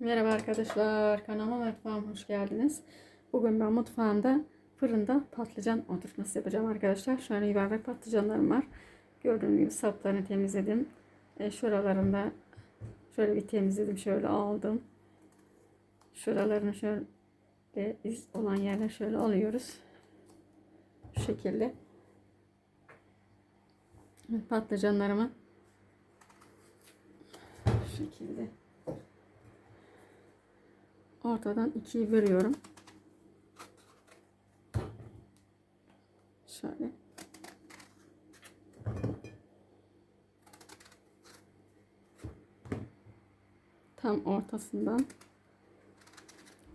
Merhaba arkadaşlar, kanalıma mutfağıma hoş geldiniz. Bugün ben mutfağımda fırında patlıcan oturtması yapacağım arkadaşlar. Şöyle yuvarlak patlıcanlarım var. Gördüğünüz gibi saplarını temizledim. E, şuralarında şöyle bir temizledim, şöyle aldım. Şuralarını şöyle iz olan yerler şöyle alıyoruz. Şu şekilde. Patlıcanlarımı şu şekilde ortadan ikiye bölüyorum. Şöyle. Tam ortasından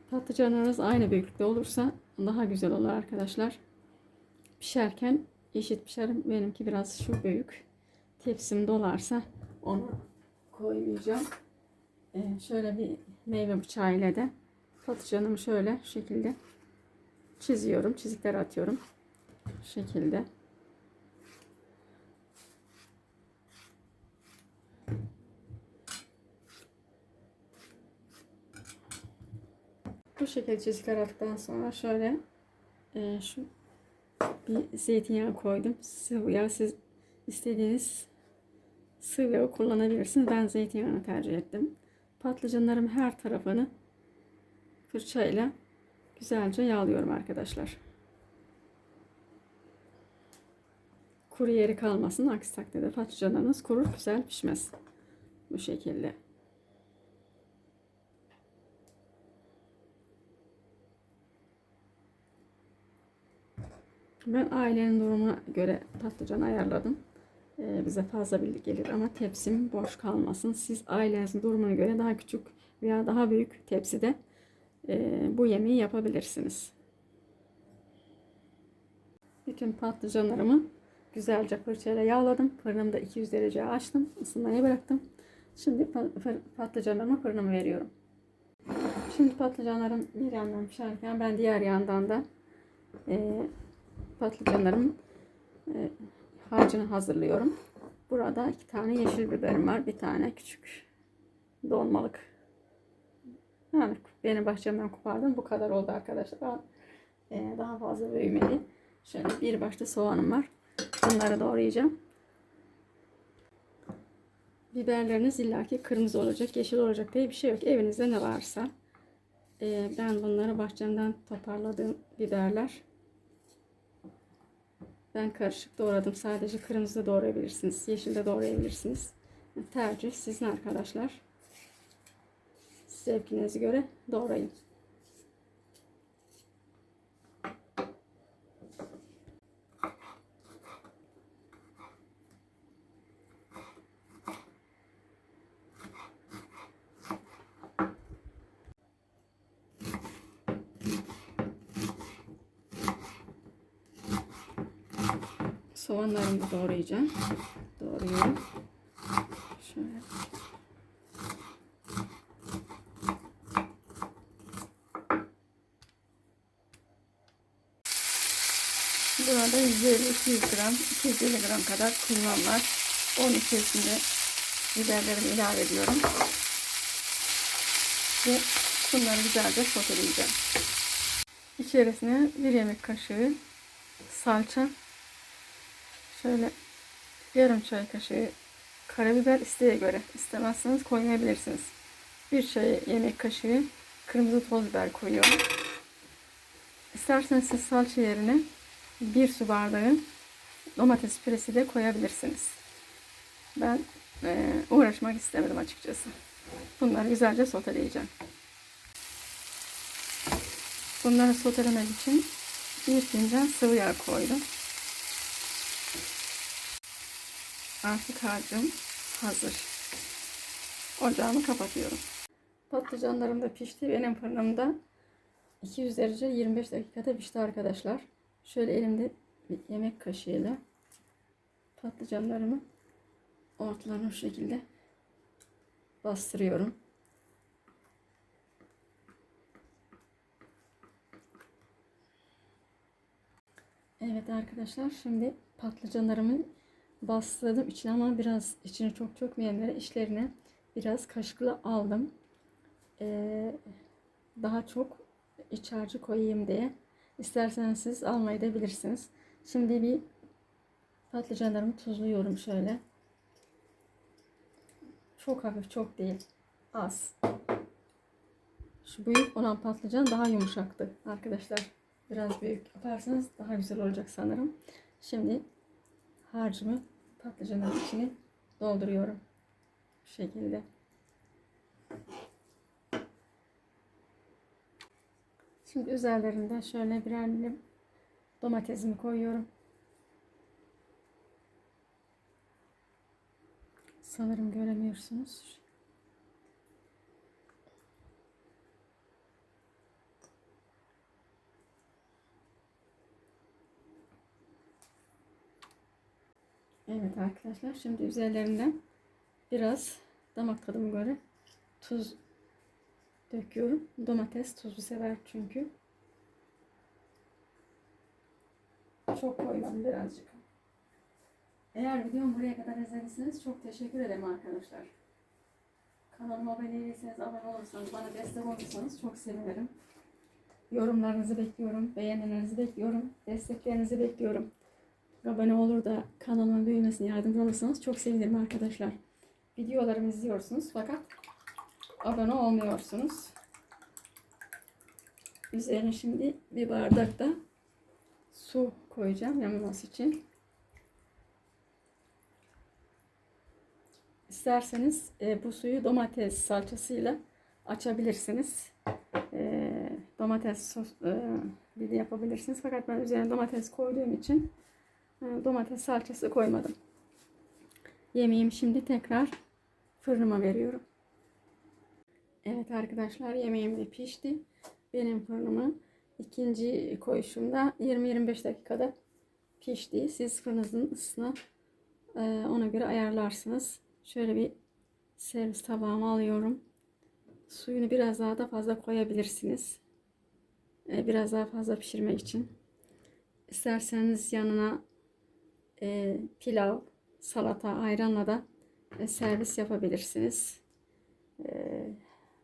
patlıcanlarınız aynı büyüklükte olursa daha güzel olur arkadaşlar. Pişerken eşit pişerim. Benimki biraz şu büyük. Tepsim dolarsa onu koymayacağım. Ee, şöyle bir meyve bıçağı ile de patlıcanımı şöyle şekilde çiziyorum. Çizikler atıyorum. Şu şekilde. Bu şekilde çizikler attıktan sonra şöyle e, şu bir zeytinyağı koydum. Sıvı yağ siz istediğiniz sıvı yağı kullanabilirsiniz. Ben zeytinyağını tercih ettim. Patlıcanlarım her tarafını fırçayla güzelce yağlıyorum arkadaşlar. Kuru yeri kalmasın. Aksi takdirde patlıcanlarınız kurur güzel pişmez. Bu şekilde. Ben ailenin durumuna göre patlıcan ayarladım. Ee, bize fazla bilgi gelir ama tepsim boş kalmasın. Siz ailenizin durumuna göre daha küçük veya daha büyük tepside e, bu yemeği yapabilirsiniz. Bütün patlıcanlarımı güzelce fırçayla yağladım. Fırınımda 200 derece açtım. ısınmaya bıraktım. Şimdi patlıcanlarımı fırınıma veriyorum. Şimdi patlıcanlarım bir yandan pişerken ben diğer yandan da e, patlıcanlarımın e, harcını hazırlıyorum. Burada iki tane yeşil biberim var. Bir tane küçük dolmalık. Yani benim bahçemden kopardım. Bu kadar oldu arkadaşlar. Ee, daha fazla büyümedi. Şöyle bir başta soğanım var. Bunları doğrayacağım. Biberleriniz illaki kırmızı olacak, yeşil olacak diye bir şey yok. Evinizde ne varsa. Ee, ben bunları bahçemden toparladığım biberler. Ben karışık doğradım. Sadece kırmızı doğrayabilirsiniz. Yeşil de doğrayabilirsiniz. Tercih sizin arkadaşlar. Zevkinize göre doğrayın. Soğanlarımı doğrayacağım. Doğruyorum. Şöyle. Burada 150-200 gram, 250 gram kadar var. Onun içerisinde biberlerimi ilave ediyorum. Ve bunları güzelce soteleyeceğim. İçerisine bir yemek kaşığı salça Şöyle yarım çay kaşığı karabiber isteğe göre istemezseniz koymayabilirsiniz. Bir çay yemek kaşığı kırmızı toz biber koyuyorum. İsterseniz siz salça yerine bir su bardağı domates püresi de koyabilirsiniz. Ben e, uğraşmak istemedim açıkçası. Bunları güzelce soteleyeceğim. Bunları sotelemek için bir fincan sıvı yağ koydum. Artık harcım hazır. Ocağımı kapatıyorum. Patlıcanlarım da pişti. Benim fırınımda 200 derece 25 dakikada pişti arkadaşlar. Şöyle elimde bir yemek kaşığıyla patlıcanlarımı ortalarına şu şekilde bastırıyorum. Evet arkadaşlar şimdi patlıcanlarımın bastırdım içine ama biraz içine çok çok çökmeyenlere içlerine biraz kaşıkla aldım. e, daha çok iç harcı koyayım diye. İsterseniz siz almayı da bilirsiniz. Şimdi bir patlıcanlarımı tuzluyorum şöyle. Çok hafif, çok değil. Az. Şu büyük olan patlıcan daha yumuşaktı arkadaşlar. Biraz büyük yaparsanız daha güzel olacak sanırım. Şimdi harcımı patlıcanın içine dolduruyorum. Bu şekilde. Şimdi üzerlerinde şöyle birer domatesimi koyuyorum. Sanırım göremiyorsunuz. Evet arkadaşlar şimdi üzerlerinden biraz damak tadıma göre tuz döküyorum. Domates tuzu sever çünkü. Çok koymadım birazcık. Eğer videomu buraya kadar izlediyseniz çok teşekkür ederim arkadaşlar. Kanalıma abone değilseniz abone olursanız bana destek olursanız çok sevinirim. Yorumlarınızı bekliyorum, beğenilerinizi bekliyorum, desteklerinizi bekliyorum. Abone olur da kanalımın büyümesine yardımcı olursanız çok sevinirim arkadaşlar. Videolarımı izliyorsunuz fakat abone olmuyorsunuz. Üzerine şimdi bir bardak da su koyacağım yanmaması için. İsterseniz e, bu suyu domates salçasıyla açabilirsiniz. E, domates sos e, bir de yapabilirsiniz. Fakat ben üzerine domates koyduğum için e, domates salçası koymadım. Yemeğimi şimdi tekrar fırınıma veriyorum. Evet arkadaşlar yemeğim de pişti. Benim fırınımı ikinci koyuşumda 20-25 dakikada pişti. Siz fırınınızın ısısını e, ona göre ayarlarsınız. Şöyle bir servis tabağıma alıyorum. Suyunu biraz daha da fazla koyabilirsiniz. E, biraz daha fazla pişirmek için. İsterseniz yanına e, pilav, salata, ayranla da servis yapabilirsiniz.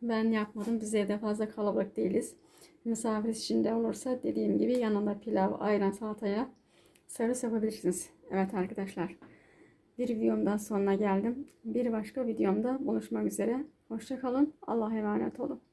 Ben yapmadım. Biz evde fazla kalabalık değiliz. Misafir içinde olursa dediğim gibi yanında pilav, ayran, salataya servis yapabilirsiniz. Evet arkadaşlar. Bir videomdan sonuna geldim. Bir başka videomda buluşmak üzere. Hoşçakalın. Allah'a emanet olun.